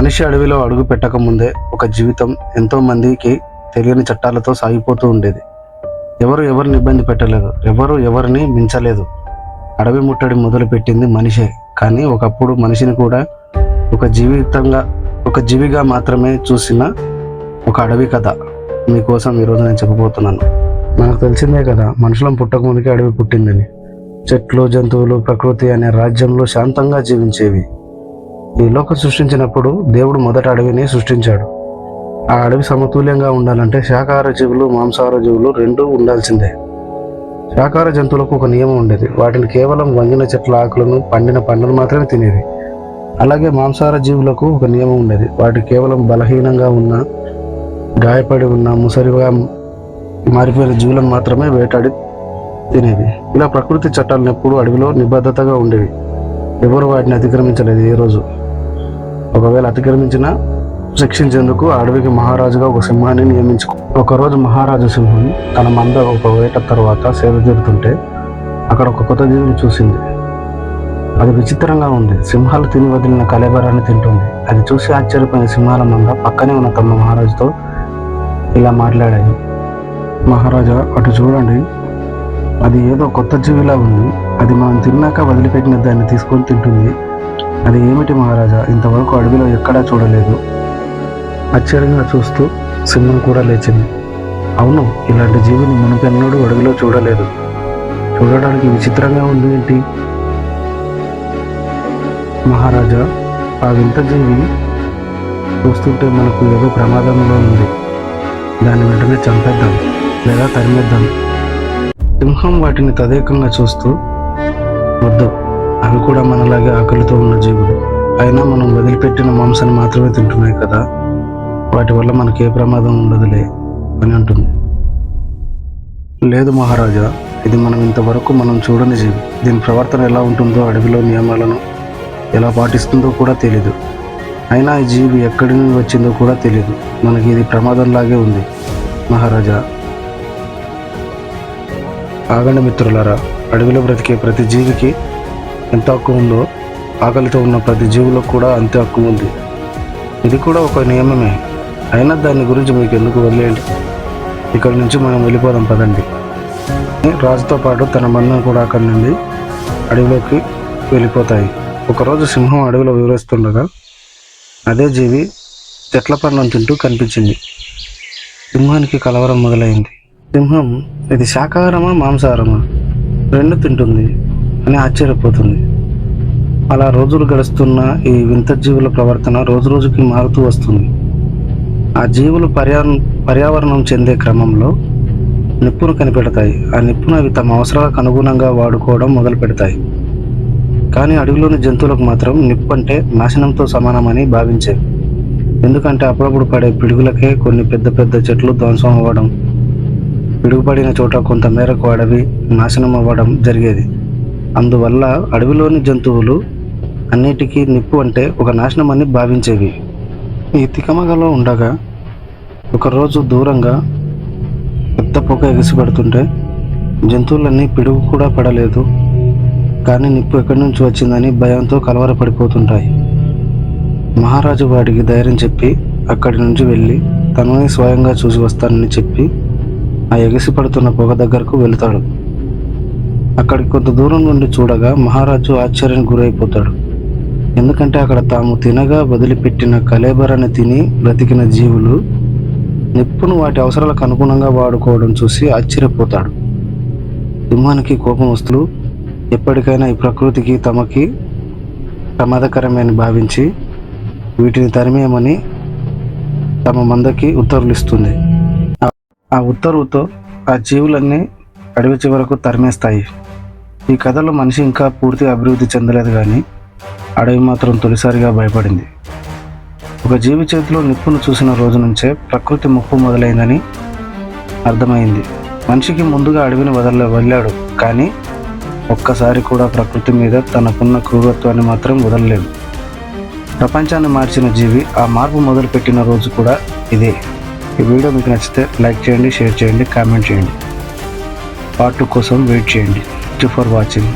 మనిషి అడవిలో అడుగు పెట్టక ముందే ఒక జీవితం ఎంతో మందికి తెలియని చట్టాలతో సాగిపోతూ ఉండేది. ఎవరు ఎవరిని ఇబ్బంది పెట్టలేదు ఎవరు ఎవరిని మించలేదు. అడవి ముట్టడి మొదలు పెట్టింది మనిషే కానీ ఒకప్పుడు మనిషిని కూడా ఒక జీవితంగా ఒక జీవిగా మాత్రమే చూసిన ఒక అడవి కథ మీకోసం ఈరోజు నేను చెప్పబోతున్నాను. మనకు తెలిసిందే కదా మనుషులం పుట్టకముందుకే అడవి పుట్టిందని. చెట్లు జంతువులు ప్రకృతి అనే రాజ్యంలో శాంతంగా జీవించేవి. ఈ లోకం సృష్టించినప్పుడు దేవుడు మొదట అడవిని సృష్టించాడు. ఆ అడవి సమతుల్యంగా ఉండాలంటే శాకాహార జీవులు మాంసాహార జీవులు రెండూ ఉండాల్సిందే. శాకాహార జంతువులకు ఒక నియమం ఉండేది. వాటిని కేవలం వంగిన చెట్ల ఆకులను పండిన పండ్లను మాత్రమే తినేవి. అలాగే మాంసాహార జీవులకు ఒక నియమం ఉండేది. వాటి కేవలం బలహీనంగా ఉన్న గాయపడి ఉన్న ముసరిగా మారిపోయిన జీవులను మాత్రమే వేటాడి తినేవి. ఇలా ప్రకృతి చట్టాలను ఎప్పుడూ అడవిలో నిబద్ధతగా ఉండేవి. ఎవరు వాటిని అతిక్రమించలేదు ఏ రోజు. ఒకవేళ అతిక్రమించిన శిక్షించేందుకు అడవికి మహారాజుగా ఒక సింహాన్ని నియమించుకు. ఒకరోజు మహారాజు సింహం తన మంద ఒక వేట తర్వాత సేద తీరుతుంటే అక్కడ ఒక కొత్త జీవిని చూసింది. అది విచిత్రంగా ఉంది. సింహాలు తిని వదిలిన కలేబరాన్ని తింటుంది. అది చూసి ఆశ్చర్యపోయిన సింహాల మంద పక్కనే ఉన్న తమ మహారాజుతో ఇలా మాట్లాడాయి. మహారాజా అటు చూడండి. అది ఏదో కొత్త జీవిలా ఉంది. అది మనం తిన్నాక వదిలిపెట్టిన దాన్ని తీసుకొని తింటుంది. అది ఏమిటి మహారాజా? ఇంతవరకు అడవిలో ఎక్కడా చూడలేదు. ఆశ్చర్యంగా చూస్తూ సింహం కూడా లేచింది. అవును ఇలాంటి జీవిని మునుపెన్నడూ అడవిలో చూడలేదు. చూడడానికి విచిత్రంగా ఉంది ఏంటి? మహారాజా ఆ వింత జీవి చూస్తుంటే మనకు ఏదో ప్రమాదంలో ఉంది. దాన్ని వెంటనే చంపేద్దాం లేదా తరిమేద్దాం. సింహం వాటిని తదేకంగా చూస్తూ వద్దు అవి కూడా మనలాగే ఆకలితో ఉన్న జీవులు. అయినా మనం వదిలిపెట్టిన మాంసాన్ని మాత్రమే తింటున్నాయి కదా. వాటి వల్ల మనకి ఏ ప్రమాదం ఉండదులే అని అంటుంది. లేదు మహారాజా ఇది మనం ఇంతవరకు మనం చూడని జీవి. దీని ప్రవర్తన ఎలా ఉంటుందో అడవిలో నియమాలను ఎలా పాటిస్తుందో కూడా తెలీదు. అయినా ఈ జీవి ఎక్కడి నుండి వచ్చిందో కూడా తెలియదు మనకి ఇది ప్రమాదంలాగే ఉంది. మహారాజా. ఆగండి మిత్రులారా అడవిలో బ్రతికే ప్రతి జీవికి ఎంత హక్కు ఉందో ఆకలితో ఉన్న ప్రతి జీవులకు కూడా అంతే హక్కు ఉంది. ఇది కూడా ఒక నియమమే. అయినా దాని గురించి మీకు ఎందుకు వదిలేయండి ఇక్కడి నుంచి మనం వెళ్ళిపోదాం పదండి. రాజుతో పాటు తన మందం కూడా అక్కడి నుండి అడవిలోకి వెళ్ళిపోతాయి. ఒకరోజు సింహం అడవిలో వివరిస్తుండగా అదే జీవి చెట్ల పండ్లను తింటూ కనిపించింది. సింహానికి కలవరం మొదలైంది. సింహం ఇది శాకాహారమా మాంసాహారమా? రెండు తింటుంది. అని ఆశ్చర్యపోతుంది. అలా రోజులు గడుస్తున్న ఈ వింత జీవుల ప్రవర్తన రోజు రోజుకి మారుతూ వస్తుంది. ఆ జీవులు పర్యా పర్యావరణం చెందే క్రమంలో నిప్పును కనిపెడతాయి. ఆ నిప్పును అవి తమ అవసరాలకు అనుగుణంగా వాడుకోవడం మొదలు పెడతాయి. కానీ అడవిలోని జంతువులకు మాత్రం నిప్పు అంటే నాశనంతో సమానమని భావించేవి. ఎందుకంటే అప్పుడప్పుడు పడే పిడుగులకే కొన్ని పెద్ద పెద్ద చెట్లు ధ్వంసం అవ్వడం పిడుగుపడిన చోట కొంత మేరకు అడవి నాశనం అవ్వడం జరిగేది. అందువల్ల అడవిలోని జంతువులు అన్నిటికీ నిప్పు అంటే ఒక నాశనం అని భావించేవి. ఈ తికమగలో ఉండగా ఒకరోజు దూరంగా పెద్ద పొగ ఎగిసిపడుతుంటే జంతువులన్నీ పిడుగు కూడా పడలేదు. కానీ నిప్పు ఎక్కడి నుంచి వచ్చిందని భయంతో కలవరపడిపోతుంటాయి. మహారాజు వాడికి ధైర్యం చెప్పి అక్కడి నుంచి వెళ్ళి తనని స్వయంగా చూసి వస్తానని చెప్పి ఆ ఎగిసి పడుతున్న పొగ దగ్గరకు వెళుతాడు. అక్కడికి కొంత దూరం నుండి చూడగా మహారాజు ఆశ్చర్యానికి గురైపోతాడు. ఎందుకంటే అక్కడ తాము తినగా వదిలిపెట్టిన కలేబరని తిని బ్రతికిన జీవులు నిప్పును వాటి అవసరాలకు అనుగుణంగా వాడుకోవడం చూసి ఆశ్చర్యపోతాడు. సింహానికి కోపం వస్తులు ఎప్పటికైనా ఈ ప్రకృతికి తమకి ప్రమాదకరమని భావించి వీటిని తరిమేయమని తమ మందకి ఉత్తర్వులు ఇస్తుంది ఆ ఉత్తర్వుతో ఆ జీవులన్నీ అడవి చివరకు తరిమేస్తాయి. ఈ కథలో మనిషి ఇంకా పూర్తిగా అభివృద్ధి చెందలేదు కానీ అడవి మాత్రం తొలిసారిగా భయపడింది. ఒక జీవి చేతిలో నిప్పును చూసిన రోజు నుంచే ప్రకృతి ముప్పు మొదలైందని అర్థమైంది. మనిషికి ముందుగా అడవిని వదల వెళ్ళాడు కానీ ఒక్కసారి కూడా ప్రకృతి మీద తనకున్న క్రూరత్వాన్ని మాత్రం వదలలేదు. ప్రపంచాన్ని మార్చిన జీవి ఆ మార్పు మొదలుపెట్టిన రోజు కూడా ఇదే. ఈ వీడియో మీకు నచ్చితే లైక్ చేయండి షేర్ చేయండి కామెంట్ చేయండి. పార్ట్ టూ కోసం వెయిట్ చేయండి. Thank for watching.